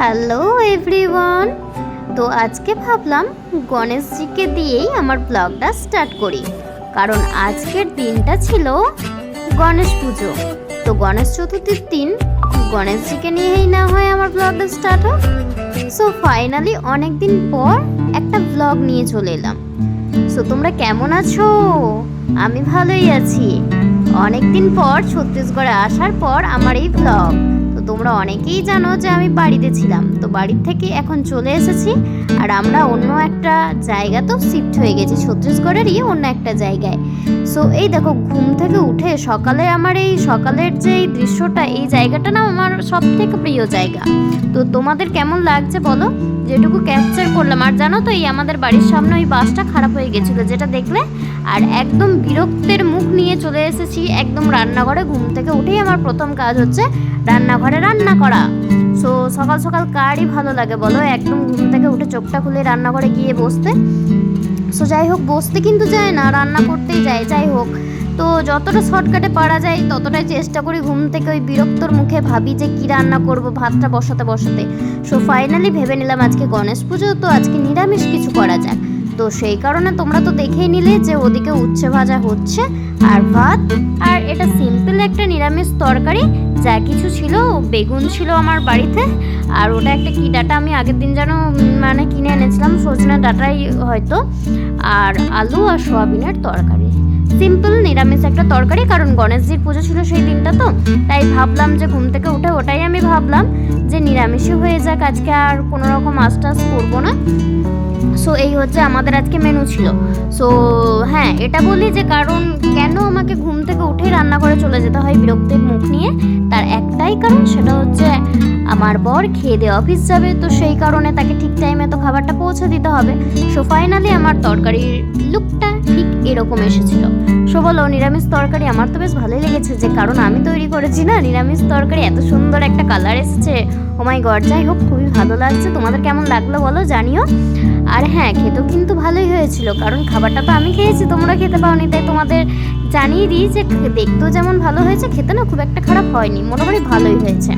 Hello everyone. তো আজকে ভাবলাম গণেশজিকে দিয়েই আমার ব্লগটা স্টার্ট করি। কারণ আজকের দিনটা ছিল গণেশ পুজো। তো গণেশ চতুর্থীর দিন গণেশজিকে নিয়েই না হয় আমার ব্লগটা স্টার্ট হোক। সো ফাইনালি অনেক দিন পর একটা ব্লগ নিয়ে চলে এলাম। সো তোমরা কেমন আছো? আমি ভালোই আছি। অনেক দিন পর ছত্তিশগড়ে আসার পর আমার এই ব্লগ তোমরা অনেকেই জানো যে আমি বাড়িতে ছিলাম। তো বাড়ির থেকে এখন চলে এসেছি আর আমরা অন্য একটা জায়গা তো শিফট হয়ে গেছি, ছত্তিশগড়েরই অন্য একটা জায়গায়। সো এই দেখো, ঘুম থেকে উঠে সকালে আমার এই সকালের যে এই দৃশ্যটা, এই জায়গাটা না আমার সব থেকে প্রিয় জায়গা। তো তোমাদের কেমন লাগছে বলো? যেটুকু ক্যাপচার করলাম। আর জানো তো, এই আমাদের বাড়ির সামনে ওই বাসটা খারাপ হয়ে গেছিল, যেটা দেখলে? আর একদম বিরক্তের মুখ নিয়ে চলে এসেছি একদম রান্নাঘরে। ঘুম থেকে উঠেই আমার প্রথম কাজ হচ্ছে রান্নাঘরে রান্না করা। সো সকাল সকাল কারই ভালো লাগে বলো? একদম ঘুম থেকে উঠে চোখটা খুলে রান্নাঘরে গিয়ে বসতে। সো যাই হোক, বসতে কিন্তু যায় না, রান্না করতেই যায়, যাই হোক। তো, যতটা শর্টকাটে পারা যায়, ততটাই চেষ্টা করি ঘুম থেকে ওই বিরক্তর মুখে ভাবি যে কি রান্না করব ভাতটা বসাতে বসাতে। সো ফাইনালি ভেবে নিলাম আজকে গণেশ পুজো, তো আজকে নিরামিষ কিছু করা যাক। তো, সেই কারণে তোমরা তো দেখেই নিলে যে ওদিকে উচ্ছে ভাজা হচ্ছে। আর ভাত? আর এটা সিম্পল একটা নিরামিষ তরকারি, যা কিছু ছিল, বেগুন ছিল আমার বাড়িতে। আর ওটা একটা কি ডাটা, আমি আগের দিন যেন মানে কিনে এনেছিলাম, সজনে ডাটাই হয়তো। আর আলু আর সোয়াবিনের তরকারি। সিম্পল নিরামিষ একটা তরকারি, কারণ গণেশজির পুজো ছিল সেই দিনটা তো। তাই ভাবলাম যে ঘুম থেকে উঠে ওটাই আমি ভাবলাম যে নিরামিষই হয়ে যাক, আজকে আর কোনো রকম আশটাস করব না। সো এই হচ্ছে আমাদের আজকে মেনু ছিল। সো হ্যাঁ এটা বলি যে কারণ কেন আমাকে ঘুম থেকে উঠে রান্না করে চলে যেতে হয় বিরক্তির মুখ নিয়ে? একটাই কারণ, সেটা হচ্ছে আমার বর খেয়ে দিয়ে অফিস যাবে, তো সেই কারণে তাকে ঠিক টাইমে তো খাবারটা পৌঁছে দিতে হবে। সো ফাইনালি আমার তরকারির লুকটা ঠিক এরকম এসেছিল। সো, বলো, নিরামিষ তরকারি আমার তো বেশ ভালোই লেগেছে, যে কারণ আমি তৈরি করেছি না, নিরামিষ তরকারি এত সুন্দর একটা কালার এসেছে। ও মাই গড যাই হোক, খুবই ভালো লাগছে। তোমাদের কেমন লাগল বলো, জানিও। আর হ্যাঁ খেতেও কিন্তু ভালোই হয়েছিল, কারণ খাবারটা তো আমি খেয়েছি, তোমরা খেতে পাওনি, তাই তোমাদের জানিয়ে দিই যে দেখতেও যেমন ভালো হয়েছে খেতে না খুব একটা খারাপ হয়নি মোটামুটি ভালোই হয়েছে।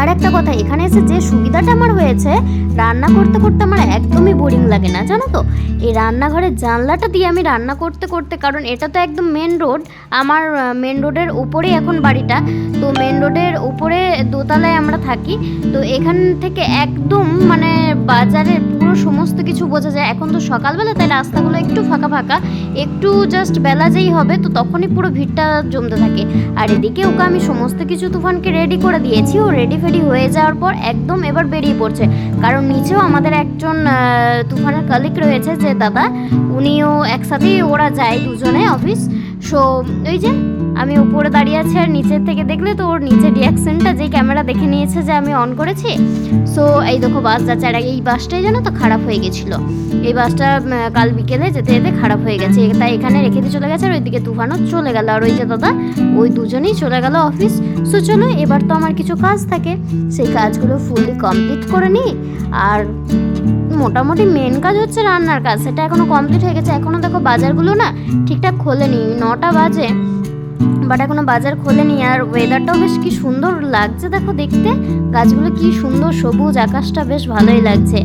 আর একটা কথা, এখানে এসে যে সুবিধাটা আমার হয়েছে, রান্না করতে করতে আমার একদমই বোরিং লাগে না, জানো তো? এই রান্নাঘরের জানলাটা দিয়ে আমি রান্না করতে করতে, কারণ এটা তো একদম মেন রোড আমার মেন রোডের উপরেই এখন বাড়িটা। তো মেন রোডের উপরে দোতলায় আমরা থাকি, তো এখান থেকে একদম মানে বাজারের পুরো সমস্ত কিছু বোঝা যায়। এখন তো সকালবেলা, তাই রাস্তাগুলো একটু ফাঁকা ফাঁকা, একটু জাস্ট বেলা যেই হবে, তো তখনই পুরো ভিড়টা জমতে থাকে। আর এদিকে ওকে আমি সমস্ত কিছু তুফানকে রেডি করে দিয়েছি, ও রেডি ফেডি হয়ে যাওয়ার পর একদম এবার বেরিয়ে পড়ছে। কারণ নিচেও আমাদের একজন তুফানের কালিক রয়েছে যে দাদা, উনিও একসাথেই ওরা যায় দুজনে অফিস সো ওই যে আমি উপরে দাঁড়িয়ে আছি আর নিচের থেকে দেখলে তো ওর নিচের রিয়াকশনটা যে ক্যামেরা দেখে নিয়েছে যে আমি অন করেছি। সো এই দেখো বাস যাচ্ছে আর এই বাসটাই যেন তো খারাপ হয়ে গেছিল। এই বাসটা কাল বিকেলে যেতে যেতে খারাপ হয়ে গেছে। তাই এখানে রেখে দিয়ে চলে গেছে আর ওইদিকে তুফানও চলে গেল। আর ওই যে দাদা, ওই দুজনেই চলে গেল অফিস সো চলো, এবার তো আমার কিছু কাজ থাকে। সেই কাজগুলো ফুললি কমপ্লিট করে নিই। আর মোটামুটি মেন কাজ হচ্ছে রান্নার কাজ। সেটা এখনও কমপ্লিট হয়ে গেছে। এখনও দেখো বাজারগুলো না ঠিকঠাক খোলেনি। নটা বাজে। বাট এখনও বাজার খোলেনি আর ওয়েদারটাও বেশ কি সুন্দর লাগছে। দেখো দেখতে। গাছগুলো কি সুন্দর সবুজ আকাশটা বেশ ভালোই লাগছে।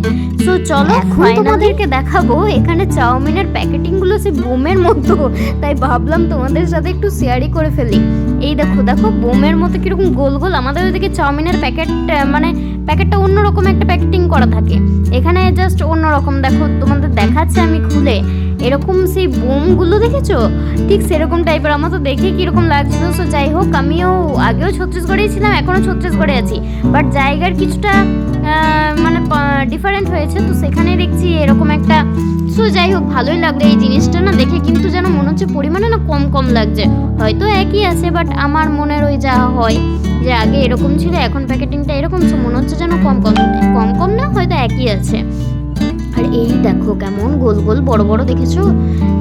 সো চলো এখন তোমাদেরকে দেখাবো। এখানে চাউমিনের প্যাকেটিংগুলো সে বোমের মতো। তাই ভাবলাম তোমাদের সাথে একটু শেয়ারই করে ফেলি। এই দেখো দেখো বোমের মতো কীরকম গোল গোল আমাদের ওইদিকে চাউমিনের প্যাকেট মানে প্যাকেটটা অন্যরকম একটা প্যাকেটিং করা থাকে। এখানে জাস্ট অন্যরকম। দেখো তোমাদের দেখাচ্ছে আমি খুলে। এরকম সেই বোমগুলো দেখেছ? ঠিক সেরকম টাইপের আমার তো দেখে কীরকম লাগছিল। সো যাই হোক আমিও আগেও ছত্তিশগড়েই ছিলাম, এখনও ছত্তিশগড়ে আছি। বাট জায়গার কিছুটা মানে ডিফারেন্ট হয়েছে। তো সেখানে দেখছি এরকম একটা সো যাই হোক ভালোই লাগল এই জিনিসটা না। দেখে কিন্তু যেন মনে হচ্ছে পরিমাণে না কম কম লাগছে। হয়তো একই আছে বাট আমার মনের ওই যা হয়, যে আগে এরকম ছিল, এখন প্যাকেটিংটা এরকম মনে হচ্ছে যেন কম কম কম কম না, হয়তো একই আছে। আর এই দেখো কেমন গোল গোল বড় বড় দেখেছ?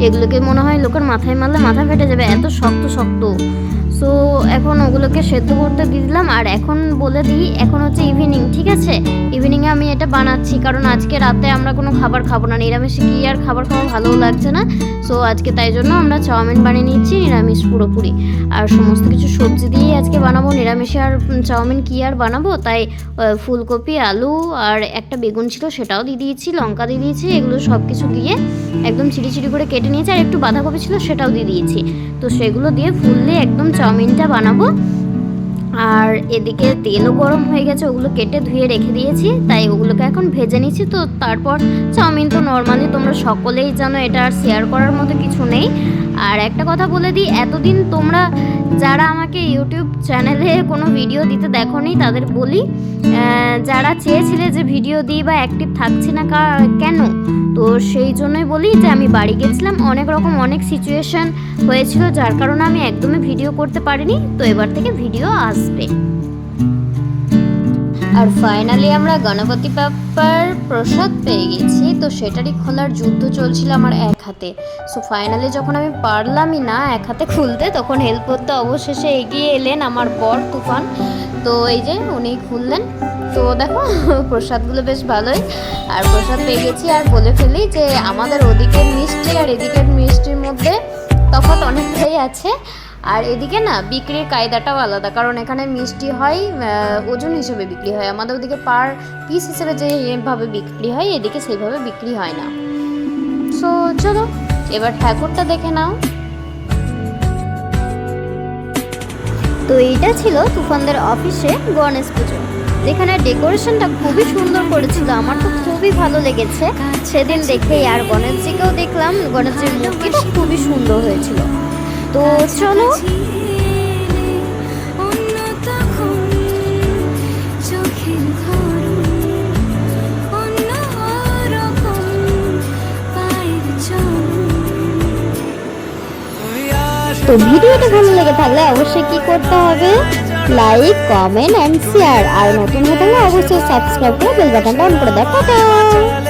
এগুলোকে মনে হয় লোকের মাথায় মারলে মাথা ফেটে যাবে, এত শক্ত শক্ত। সো এখন ওগুলোকে সেদ্ধ করতে দিয়ে দিলাম। আর এখন বলে দিই, এখন হচ্ছে ইভিনিং ঠিক আছে? ইভিনিংয়ে আমি এটা বানাচ্ছি, কারণ আজকে রাতে আমরা কোনো খাবার খাব না। নিরামিষে কি আর খাবার খাওয়া ভালোও লাগছে না। সো আজকে তাই জন্য আমরা চাউমিন বানিয়ে নিচ্ছি, নিরামিষ পুরোপুরি। আর সমস্ত কিছু সবজি দিয়েই আজকে বানাবো। নিরামিষে আর চাউমিন কি আর বানাবো? তাই ফুলকপি, আলু আর একটা বেগুন ছিল, সেটাও দিয়ে দিয়েছি, লঙ্কা দিয়ে দিয়েছি, এগুলো সব কিছু দিয়ে একদম চিড়ি চিড়ি করে কেটে নিয়েছি। আর একটু বাঁধাকপি ছিল, সেটাও দিয়ে দিয়েছি। তো সেগুলো দিয়ে ফুললে একদম চাউমিনটা বানাবো। আর এদিকে তেলও গরম হয়ে গেছে, ওগুলো কেটে ধুয়ে রেখে দিয়েছি। তাই ওগুলোকে এখন ভেজে নিচ্ছি। তো তারপর চাউমিন তো নর্মালি তোমরা সকলেই জানো, এটা আর শেয়ার করার মতো কিছু নেই। আর একটা কথা বলে দিই, এতদিন তোমরা যারা আমাকে ইউটিউব চ্যানেলে কোনো ভিডিও দিতে দেখোনি, তাদের বলি যারা চেয়েছিলে যে ভিডিও দিই বা অ্যাক্টিভ থাকছি না কেন? তো সেই জন্যই বলি যে আমি বাড়ি গেছিলাম। অনেক রকম অনেক সিচুয়েশন হয়েছিল, যার কারণে আমি একদমই ভিডিও করতে পারিনি। তো এবার থেকে ভিডিও আসবে। আর ফাইনালি আমরা গণপতি বাপ্পার প্রসাদ পেয়ে গেছি। তো সেটারই খোলার যুদ্ধ চলছিল আমার এক হাতে। সো ফাইনালি যখন আমি পারলামই না এক হাতে খুলতে, তখন হেল্প করতে অবশেষে এগিয়ে এলেন আমার বর তুফান। তো এই যে উনি খুললেন। তো দেখো, প্রসাদগুলো বেশ ভালোই। আর প্রসাদ পেয়ে গেছি আর বলে ফেলি যে আমাদের ওদিকের মিষ্টি আর এদিকের মিষ্টির মধ্যে তফাৎ অনেকটাই আছে। আর এদিকে না, বিক্রির কায়দাটাও আলাদা। কারণ এখানে মিষ্টি হয় ওজন হিসেবে বিক্রি হয়। আমাদের ওদিকে পার পিস হিসেবে যেভাবে বিক্রি হয়, এদিকে সেইভাবে বিক্রি হয় না। সো চলো, এবার ঠাকুরটা দেখে নাও। তো এইটা ছিল তুফানদের অফিসে গণেশ পুজো। যেখানে ডেকোরেশনটা খুবই সুন্দর করেছিল, আমার তো খুবই ভালো লেগেছে। সেদিন দেখেই আর গণেশজিকেও দেখলাম, গণেশজির মূর্তিটা খুবই সুন্দর হয়েছিল। তো চলো। তো ভিডিওটা ভালো লেগে থাকলে অবশ্যই কি করতে হবে? লাইক কমেন্ট অ্যান্ড শেয়ার আর নতুন থাকলে অবশ্যই সাবস্ক্রাইব করে বেল বাটনটা অন করে দাও। টাটা!